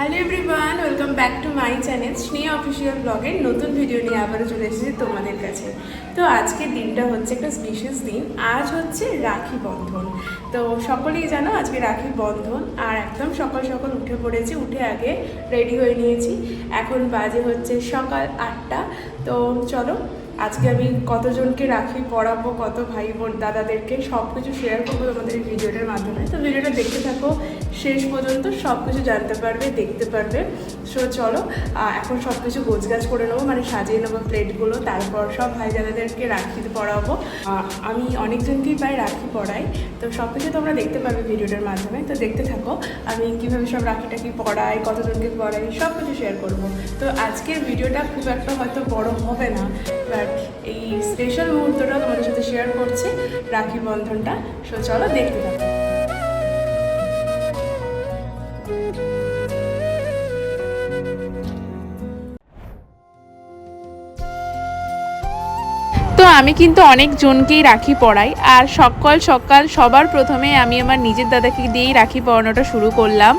Hello everyone welcome back to my channel Sneha official ব্লগের নতুন video নিয়ে আবারও চলে এসেছি তোমাদের কাছে। তো আজকের দিনটা হচ্ছে একটা স্পেশাল দিন। আজ হচ্ছে রাখি বন্ধন। তো সকলেই জানো আজকে রাখি বন্ধন, আর একদম সকাল সকাল উঠে পড়েছি, উঠে আগে রেডি হয়ে নিয়েছি। এখন বাজে হচ্ছে সকাল আটটা। তো চলো আজকে আমি কতজনকে রাখি, পড়াবো, কত ভাই বোন দাদাদেরকে সব কিছু শেয়ার করব তোমাদের এই ভিডিওটার মাধ্যমে। তো ভিডিওটা দেখতে থাকো, শেষ পর্যন্ত সব কিছু জানতে পারবে, দেখতে পারবে। সো চলো এখন সব কিছু গোছগাছ করে নেব মানে সাজিয়ে নেব প্লেটগুলো, তারপর সব ভাই দাদাদেরকে রাখি, পড়াবো। আমি অনেকজনকেই প্রায় রাখি পড়াই, তো সব কিছু তোমরা দেখতে পারবে ভিডিওটার মাধ্যমে। তো দেখতে থাকো, আমি কীভাবে সব রাখি টাকি পড়াই, কতজনকে পড়াই সব কিছু শেয়ার করব। তো আজকের ভিডিওটা খুব একটা হয়তো বড় হবে না বাট এই স্পেশাল মুহূর্তটা তোমাদের সাথে শেয়ার রাখি বন্ধনটা। সো চলো দেখতে থাকো। তো আমি কিন্তু অনেক জনকেই রাখি পড়াই, আর সকাল সকাল সবার প্রথমে আমি আমার নিজের দাদাকে দিয়েই রাখি পড়ানোটা শুরু করলাম।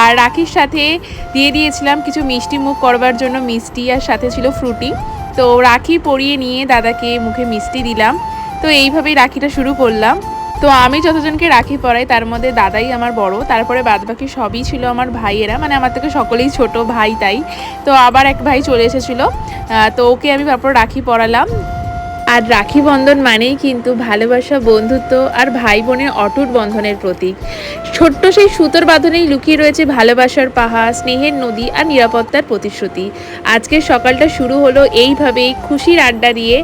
আর রাখির সাথে দিয়ে দিয়েছিলাম কিছু মিষ্টি মুখ করবার জন্য মিষ্টি আর সাথে ছিল ফ্রুটি। তো রাখি পরিয়ে নিয়ে দাদাকে মুখে মিষ্টি দিলাম। তো এইভাবেই রাখিটা শুরু করলাম। তো আমি যতজনকে রাখি পরাই, তার মধ্যে দাদাই আমার বড়। তারপরে বাদবাকি সবই ছিল আমার ভাইয়েরা। মানে আমার থেকে সকলেই ছোট ভাই তাই। তো আবার এক ভাই চলে এসেছিল। তো ওকে আমি তারপর রাখি পরালাম। আর রাখি বন্ধন মানেই কিন্তু ভালোবাসা, বন্ধুত্ব আর ভাই বোনের অটুট বন্ধনের প্রতীক। ছোট্ট সেই সুতোর বাঁধনেই লুকিয়ে রয়েছে ভালোবাসার পাহাড়, স্নেহের নদী আর নিরাপত্তার প্রতিশ্রুতি। আজকের সকালটা শুরু হলো এইভাবেই খুশির আড্ডা দিয়ে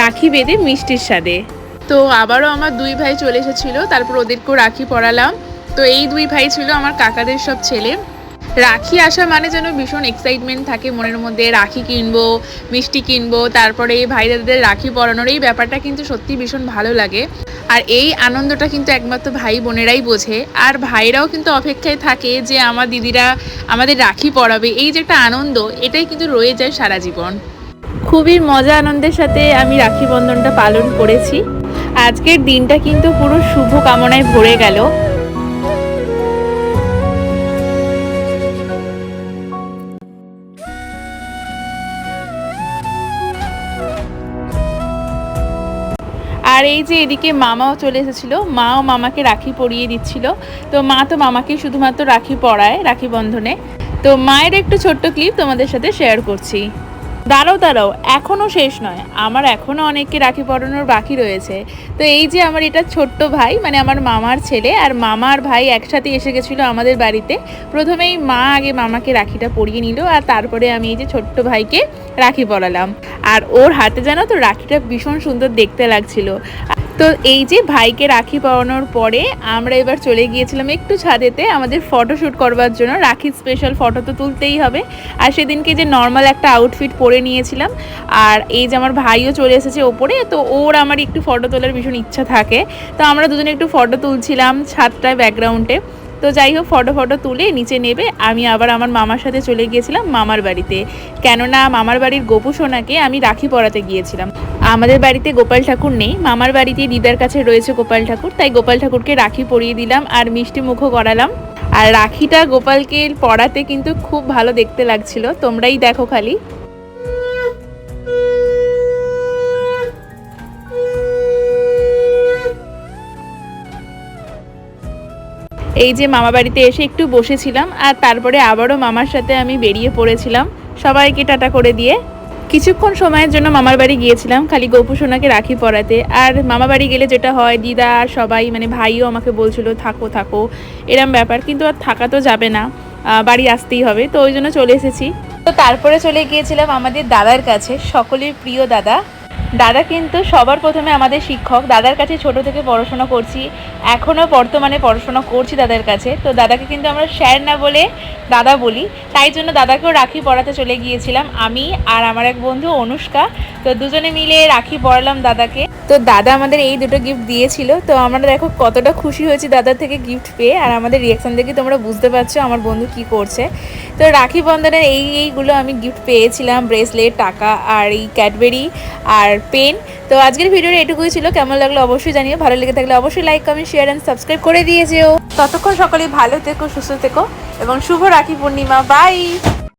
রাখি বেঁধে মিষ্টির স্বাদে। তো আবারও আমার দুই ভাই চলে এসেছিল, তারপর ওদেরকেও রাখি পড়ালাম তো এই দুই ভাই ছিল আমার কাকাদের সব ছেলে। রাখি আসা মানে যেন ভীষণ এক্সাইটমেন্ট থাকে, মনের মধ্যে রাখি কিনবো, মিষ্টি কিনবো, তারপরে এই ভাই দাদাদের রাখি পরানোর এই ব্যাপারটা কিন্তু সত্যি ভীষণ ভালো লাগে। আর এই আনন্দটা কিন্তু একমাত্র ভাই বোনেরাই বোঝে। আর ভাইরাও কিন্তু অপেক্ষায় থাকে যে আমার দিদিরা আমাদের রাখি পরাবে। এই যে একটা আনন্দ, এটাই কিন্তু রয়ে যায় সারা জীবন। খুবই মজা আনন্দের সাথে আমি রাখি বন্ধনটা পালন করেছি। আজকের দিনটা কিন্তু পুরো শুভ কামনায় ভরে গেল। আর এই যে এদিকে মামাও চলে এসেছিল, মাও মামাকে রাখি পরিয়ে দিচ্ছিল। তো মা তো মামাকে শুধুমাত্র রাখি পরায়, রাখি বন্ধনে। তো মায়ের একটু ছোট্ট ক্লিপ তোমাদের সাথে শেয়ার করছি। দাঁড়াও দাঁড়াও এখনও শেষ নয়। আমার এখনও অনেককে রাখি পরানোর বাকি রয়েছে। তো এই যে আমার এটা ছোট্ট ভাই মানে আমার মামার ছেলে আর মামার ভাই একসাথে এসে গেছিল আমাদের বাড়িতে। প্রথমেই মা আগে মামাকে রাখিটা পরিয়ে নিল আর তারপরে আমি এই যে ছোট্ট ভাইকে রাখি পরালাম। আর ওর হাতে জানো তো, রাখিটা ভীষণ সুন্দর দেখতে লাগছিল। তো এই যে ভাইকে রাখি পরানোর পরে আমরা এবার চলে গিয়েছিলাম একটু ছাদেতে আমাদের ফটোশ্যুট করবার জন্য। রাখির স্পেশাল ফটো তো তুলতেই হবে। আর সেদিনকে যে নর্মাল একটা আউটফিট পরে নিয়েছিলাম। আর এই যে আমার ভাইও চলে এসেছে ওপরে, তো ওর আমার একটু ফটো তোলার ভীষণ ইচ্ছা থাকে। তো আমরা দুজনে একটু ফটো তুলছিলাম ছাদটায় ব্যাকগ্রাউন্ডে তো যাই হোক, ফটো ফটো তুলে নিচে নেবে। আমি আবার আমার মামার সাথে চলে গিয়েছিলাম মামার বাড়িতে। কেননা মামার বাড়ির গোপু সোনাকে আমি রাখি পরাতে গিয়েছিলাম। আমাদের বাড়িতে গোপাল ঠাকুর নেই। মামার বাড়িতে দিদার কাছে রয়েছে গোপাল ঠাকুর। তাই গোপাল ঠাকুরকে রাখি পরিয়ে দিলাম আর মিষ্টি মুখও করালাম। আর রাখিটা গোপালকে পড়াতে কিন্তু খুব ভালো দেখতে লাগছিল। তোমরাই দেখো খালি। এই যে মামা বাড়িতে এসে একটু বসেছিলাম, আর তারপরে আবারও মামার সাথে আমি বেরিয়ে পড়েছিলাম। সবাইকে টাটা করে দিয়ে কিছুক্ষণ সময়ের জন্য মামার বাড়ি গিয়েছিলাম, খালি গোপু সোনাকে রাখি পরাতে। আর মামা বাড়ি গেলে যেটা হয়, দিদা আর সবাই মানে ভাইও আমাকে বলছিল, থাকো থাকো। এরম ব্যাপার, কিন্তু আর থাকা তো যাবে না। বাড়ি আসতেই হবে, তো ওই জন্য চলে এসেছি। তো তারপরে চলে গিয়েছিলাম আমাদের দাদার কাছে, সকলের প্রিয় দাদা। দাদা কিন্তু সবার প্রথমে আমাদের শিক্ষক। দাদার কাছে ছোট থেকে পড়াশোনা করছি। এখনও বর্তমানে পড়াশোনা করছি দাদার কাছে। তো দাদাকে কিন্তু আমরা স্যার না বলে দাদা বলি। তাই জন্য দাদাকেও রাখি পড়াতে চলে গিয়েছিলাম আমি আর আমার এক বন্ধু অনুষ্কা। তো দুজনে মিলে রাখি পড়ালাম দাদাকে। তো দাদা আমাদের এই দুটো গিফট দিয়েছিল। তো আমরা দেখো কতটা খুশি হয়েছি দাদার থেকে গিফট পেয়ে। আর আমাদের রিয়াকশন দেখে তোমরা বুঝতে পারছ আমার বন্ধু কি করছে। তো রাখি বন্ধনের এই, এইগুলো আমি গিফট পেয়েছিলাম ব্রেসলেট টাকা আর এই ক্যাডবেরি আর পেন তো আজকের ভিডিওটা এটুকুই ছিল। কেমন লাগল অবশ্যই জানিও। ভালো লেগে থাকলে অবশ্যই like comment share and subscribe করে দিয়েছেও ততক্ষণ সকলে ভালো থেকো, সুস্থ থেকো এবং শুভ রাখি পূর্ণিমা। বাই